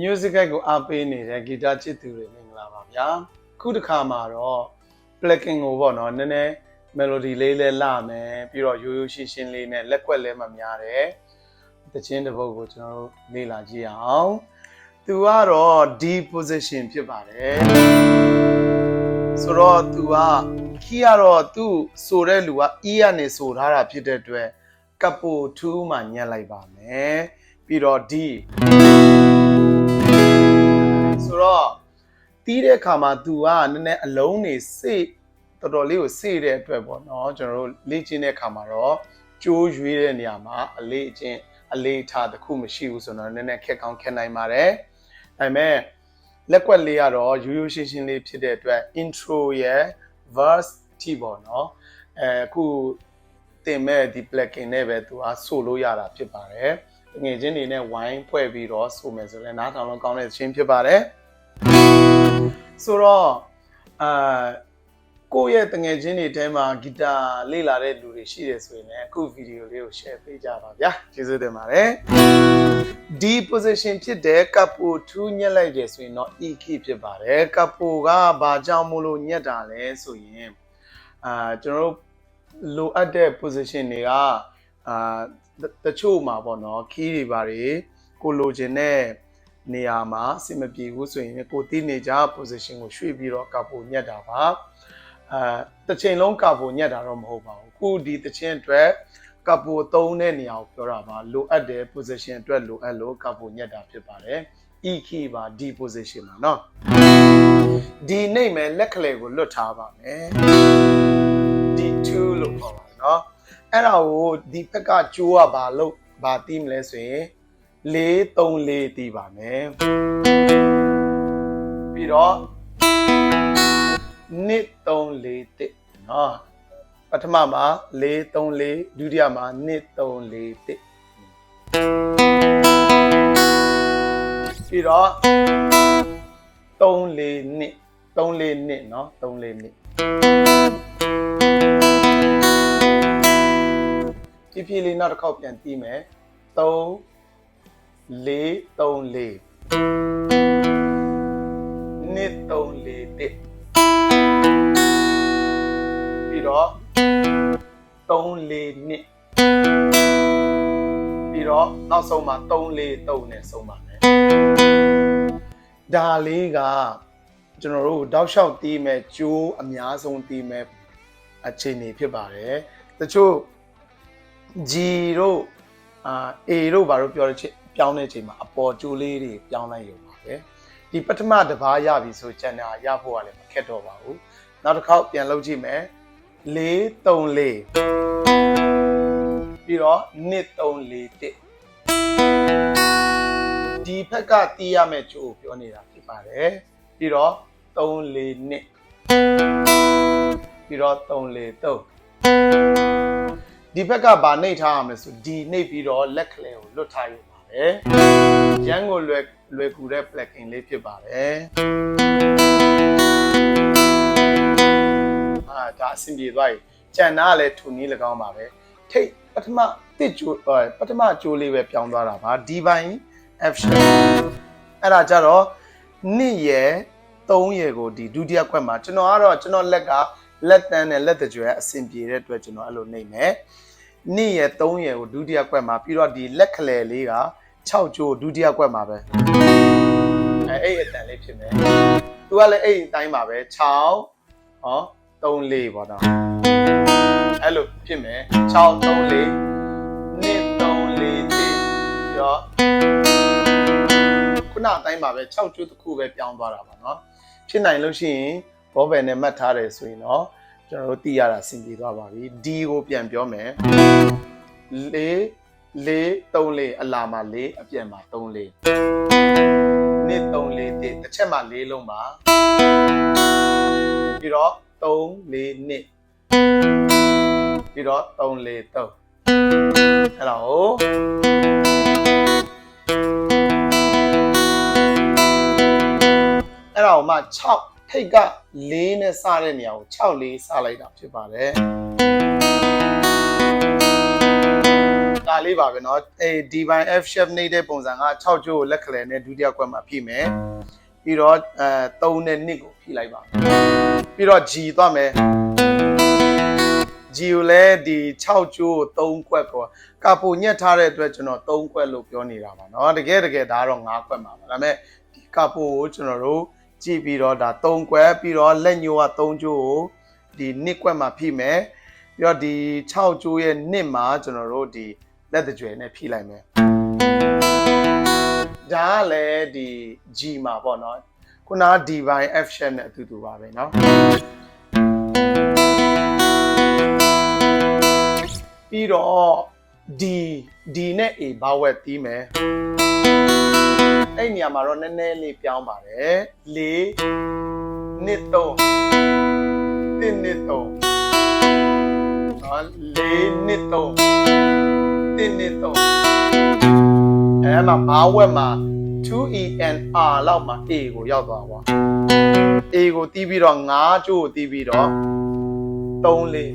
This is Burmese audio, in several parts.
music ကိုအားပေးနေတဲ့ဂီတချစ်သူတွေမင်္ဂလာပါဗျာခုတစ်ခါမှာတော့ plugin ကိုပေါ့နော်နည်းနည်း melody လေးလဲလာမယ်ပြီးတော့ရိုးရိုးရှင်းရှင်းလေးနဲ့လက်ကွက်လဲမများတယ်တခြင်းတစ်ပုတ်ကိုကျွန်တော်တို့လေ့လာကြည့်အောင်သူကတော့ D position ဖြစ်ပါတယ်ဆိုတော့သူက key ကတော့သူ့ဆိုတဲ့လူက E ကနေဆိုထားတာဖြစ်တဲ့အတွက်ကပ်ပို2မှာညှက်လိုက်ပါမယ်ပြီးတော့ D ဆိုတော့တီးတဲ့အခါမှာ तू ကနည်းနည်းအလုံးနေစေ့တော်တော်လေးကိုစေ့တဲ့အတွက်ပေါ့နော်ကျွန်တော်တို့လေ့ကျင့်တဲ့အခါမှာတော့ကြိုးရွေးတဲ့နေရာမှာအလေးအကျင့်အလေးထားတစ်ခုမရှိဘူးဆိုတော့နည်းနည်းခက်ကောင်းခက်နိုင်ပါတယ်ဒါပေမဲ့လက်ကွက်လေးကတော့ရိုးရိုးရှင်းရှင်းလေးဖြစ်တဲ့အတွက် intro ရယ် verse ထိပေါ့နော်အဲအခုတင်မဲ့ဒီ plugin နဲ့ပဲ तू အားဆိုလို့ရတာဖြစ်ပါတယ် ငွေချင်းတွေနဲ့ဝိုင်းဖွဲ့ပြီးတော့ဆိုမယ်ဆိုရင်နားထောင်လို့ကောင်းတဲ့ချင်းဖြစ်ပါတယ်ဆိုတော့အာကိုယ့်ရဲ့တငယ်ချင်းတွေထဲမှာဂီတာလေ့လာတဲ့လူတွေရှိတယ်ဆိုရင်လည်းအခုဗီဒီယိုလေးကို share ပေးကြပါဗျာကျေးဇူးတင်ပါတယ်ဒီ position ဖြစ်တဲ့ကပ်ပို2ညက်လိုက်တယ်ဆိုရင်တော့ E key ဖြစ်ပါတယ်ကပ်ပိုကဘာကြောင့်မို့လို့ညက်တာလဲဆိုရင်အာကျွန်တော်တို့လိုအပ်တဲ့ position တွေကအာ တချို့မှာပေါ့နော် key တွေဘာတွေကိုလိုချင်တဲ့နေရာမှာအဆင်မပြေဘူးဆိုရင်ကိုတီးနေကြ position ကိုရွှေ့ပြီးတော့ကပ်ပိုညက်တာပါအာတစ်ချိန်လုံးကပ်ပိုညက်တာတော့မဟုတ်ပါဘူးခုဒီတစ်ချိန်အတွက်ကပ်ပိုသုံးတဲ့နေရာကိုပြောတာပါလိုအပ်တဲ့ position အတွက်လိုအပ်လို့ကပ်ပိုညက်တာဖြစ်ပါတယ် E key ပါ D position ပါเนาะဒီနေမဲ့လက်ကလေးကိုလွတ်ထားပါမယ် D2 လို့ခေါ်ပါတယ်เนาะ အဲ့ဒါကိုဒီဘက်ကကျိုးကဘာလို့ဘာတီးမလဲဆိုရင်၄၃၄တီးပါမယ်ပြီးတော့1 3 4တစ်နော်ပထမမှာ4 3 4ဒုတိယမှာ1 3 4တစ်ပြီးတော့3 4 2 3 4 2เนาะ3 4 2 ဖြည်းဖြည်းလေးနောက်တစ်ခေါက်ပြန်တီးမယ်3 4 3 4နှစ်3 4တစ်ပြီးတော့3 4နှစ်ပြီးတော့နောက်ဆုံးမှာ3 4 3နဲ့ဆုံးပါမယ်ဒါလေးကကျွန်တော်တို့တောက်လျှောက်တီးမဲ့ကျိုးအများဆုံးတီးမဲ့အခြေအနေဖြစ်ပါတယ်တချို့ G တို့အာ A တို့ဘာလို့ပြောတဲ့ချိန်ပြောင်းတဲ့ချိန်မှာအပေါ်ကျိုးလေးတွေပြောင်းလိုက်ရုံပါပဲဒီပထမတစ်ပါးရပြီဆိုကျန်တာရဖို့ကလည်းမခက်တော့ပါဘူးနောက်တစ်ခေါက်ပြန်လုပ်ကြည့်မယ်4 3 4ပြီးတော့2 3 4တစ်ဒီဘက်ကတီးရမယ့်ကျိုးကိုပြောနေတာဖြစ်ပါတယ်ပြီးတော့3 4နှစ်ပြီးတော့3 4 3 ဒီဘက်ကဗာနှိပ်ထားရမယ်ဆိုဒီနှိပ်ပြီးတော့လက်ကလေးကိုလွတ်ထားရပါပဲရန်ကိုလွယ်လွယ်ကူတဲ့ plugin လေးဖြစ်ပါတယ်အာဒါအဆင်ပြေသွားပြီကြံနာကလည်းထုံနည်း၎င်းပါပဲထိတ်ပထမတစ်ကြိုပထမကြိုးလေးပဲပြောင်းသွားတာပါဒီပိုင်း F sharp အဲ့ဒါကြတော့နှစ်ရယ်3ရယ်ကိုဒီဒုတိယခွက်မှာကျွန်တော်ကတော့ကျွန်တော်လက်က လက်တန်းနဲ့လက်တကြွအဆင်ပြေတဲ့အတွက်ကျွန်တော်အဲ့လိုနှိမ့်မယ်။နေ့ရက်၃ရက်ကိုဒုတိယကွက်မှာပြီးတော့ဒီလက်ခလေလေးက6ကျိုးဒုတိယကွက်မှာပဲ။အဲအဲ့အတန်လေးဖြစ်မယ်။ तू ကလည်းအဲ့အတိုင်းပါပဲ6ဟော3 4ပေါ့နော်။အဲ့လိုဖြစ်မယ်6 3 4နေ့3 4ပြီးတော့ခုနအတိုင်းပါပဲ6ကျိုးတစ်ခုပဲပြောင်းသွားတာပါနော်။ဖြစ်နိုင်လို့ရှိရင် ဘောဘယ်နဲ့မှတ်ထားတယ်ဆိုရင်တော့ကျွန်တော်တို့သိရတာအဆင်ပြေသွားပါပြီ D ကိုပြန်ပြောမယ်4 4 3 4အလာမှာ4အပြန်မှာ3 4နှစ်3 4တစ်တစ်ချက်မှာ4လုံးပါပြီးတော့3 4နှစ်ပြီးတော့3 4 3အဲ့ဒါကိုအဲ့ဒါကိုမှ6 ထိတ်က4နဲ့စတဲ့နေရာကို6 4စလိုက်တာဖြစ်ပါတယ် ဒါလေးပါပဲเนาะအဲ D by F shape နေတဲ့ပုံစံက6ကျိုးကိုလက်ခလဲနဲ့ဒုတိယကွက်မှာဖြည့်မယ်ပြီးတော့အဲ3နဲ့2ကိုဖြည့်လိုက်ပါပြီးတော့ G သွားမယ် G ကိုလည်းဒီ6ကျိုးကို3ကွက်ကိုကာပိုညက်ထားတဲ့အတွက်ကျွန်တော်3ကွက်လို့ပြောနေတာပါเนาะတကယ်တကယ်ဒါကတော့5ကွက်မှာပါဒါပေမဲ့ဒီကာပိုကိုကျွန်တော်တို့ ကြည့်ပြီးတော့ဒါ3ကွက်ပြီးတော့လက်ညိုးက3ကျိုးကိုဒီ2ကွက်မှာဖြည့်မယ်ပြီးတော့ဒီ6ကျိုးရဲ့2မှာကျွန်တော်တို့ဒီလက်တကြွယ်နဲ့ဖြည့်လိုက်မယ်ဒါကလည်းဒီ G မှာပေါ့เนาะခုနက D by F shape နဲ့အတူတူပါပဲเนาะပြီးတော့ D D နဲ့ A ဘာဝက်တီးမယ် အဲ့နေရာမှာတော့နည်းနည်းလေးပြောင်းပါတယ်၄နှစ်၃တစ်နှစ်၃နော်၄နှစ်၃တစ်နှစ်၃အဲ့မှာဘာဝက်မှာ 2e and r လောက်မှာ a ကိုရောက်သွားပါ a ကိုတီးပြီးတော့9ကျိုးကိုတီးပြီးတော့3လေး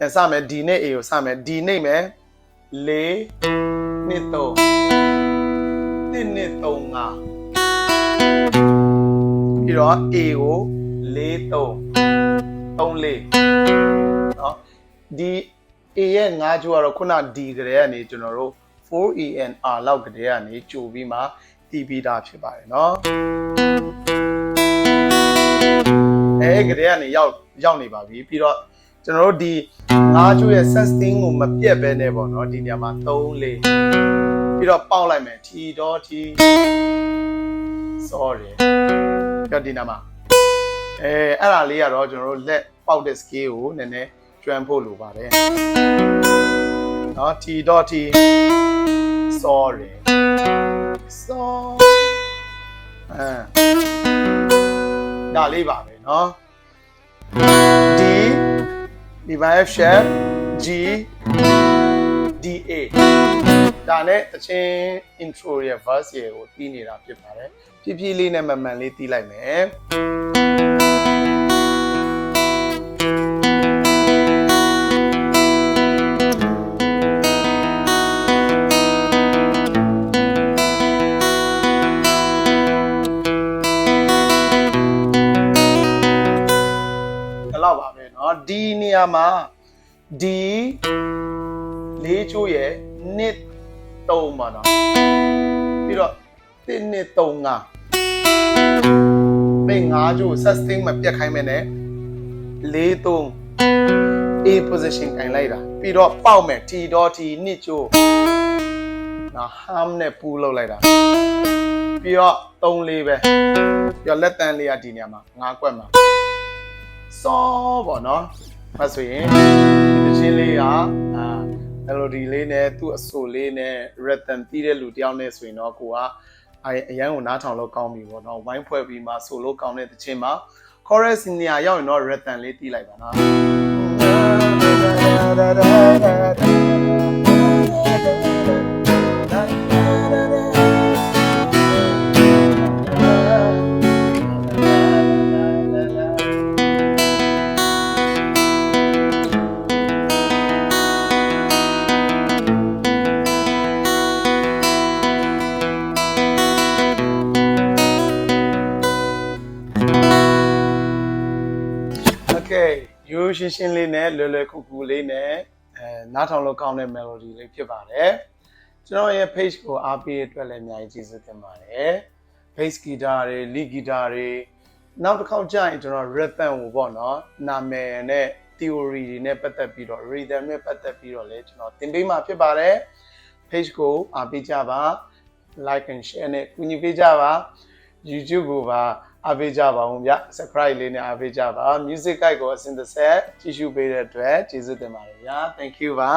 အဲစမယ်ဒီနေ့ a ကိုစမယ်ဒီနေ့မယ်၄နှစ်၃ 1 2 3 5ပြီးတော့ A ကို4 3 3 4เนาะဒီ A ရဲ့5ချိုးကတော့ခုန D ကလေးကနေကျွန်တော်တို့ 4E and R လောက်ကလေးကနေကြိုပြီးမှတီးပြီးသားဖြစ်ပါတယ်เนาะအဲကလေးကနေရောက်ရောက်နေပါပြီပြီးတော့ကျွန်တော်တို့ဒီငါးချိုးရဲ့ 16ကိုမပြတ်ပဲနဲ့ပေါ့เนาะဒီနေရာမှာ3 4 ပြီးတော့ပေါက်လိုက်မယ် t တော့ t sorry ကြောက်ဒီနာမှာအဲအဲ့ဒါလေးကတော့ကျွန်တော်တို့လက်ပေါက်တဲ့ scale ကိုနည်းနည်းကျွမ်းဖို့လိုပါတယ်နော် t တော့ t sorry so အဲဒါလေးပါပဲเนาะ D divide shape G DA ဒါနဲ့အချင်း intro ရဲ့ verse ရဲ့ကိုတီးနေတာဖြစ်ပါတယ်ဖြည်းဖြည်းလေးနဲ့မှန်မှန်လေးတီးလိုက်မယ်လောက်ပါပဲเนาะဒီနေရာမှာဒီလေးချိုးရဲ့ nit 3ပါနော်ပြီးတော့1 2 3 5ပိတ်5ကျိုး sustain မှာပြတ်ခိုင်းမယ်နဲ့4 3 A position ခိုင်လိုက်တာပြီးတော့ပေါက်မယ် T dot T နှစ်ကျိုးနော် ham နဲ့ပူးလောက်လိုက်တာပြီးတော့3 4ပဲပြီးတော့လက်တန်းလေးကဒီနေရာမှာ5ကွက်မှာစောပေါ့နော်မဆိုရင်ဒီချင်းလေးက melody လေးနဲ့သူ့အဆိုလေးနဲ့ rhythm တီးတဲ့လူတယောက်နဲ့ဆိုရင်တော့ကိုကအဲအရန်ကိုနားထောင်လို့ကောင်းပြီပေါ့နော်ဝိုင်းဖွဲ့ပြီးမှဆိုလို့ကောင်းတဲ့တခြင်းမှာ chorus နေရာရောက်ရင်တော့ rhythm လေးတီးလိုက်ပါနော် ရိုးရှင်းရှင်းလေးနဲ့လွယ်လွယ်ကူကူလေးနဲ့အဲနားထောင်လို့ကောင်းတဲ့ melody လေးဖြစ်ပါတယ်ကျွန်တော်ရဲ့ page ကိုအားပေးတဲ့အတွက်လည်းအများကြီးကျေးဇူးတင်ပါတယ် bass guitar တွေ lead guitar တွေနောက်တစ်ခေါက်ကျရင်ကျွန်တော် rhythm ကိုပေါ့နော်နာမည်နဲ့ theory တွေနဲ့ပတ်သက်ပြီးတော့ rhythm နဲ့ပတ်သက်ပြီးတော့လည်းကျွန်တော်သင်ပေးမှာဖြစ်ပါတယ် page ကိုအားပေးကြပါ like and share နဲ့ကူညီပေးကြပါ YouTube ကိုပါ အားပေးကြပါဦးဗျ subscribe လေးနဲ့အားပေးကြပါ music guide ကိုအစဉ်တစ်ဆက်ကြည့်ရှုပေးတဲ့အတွက်ကျေးဇူးတင်ပါတယ်ဗျာ thank you ပါ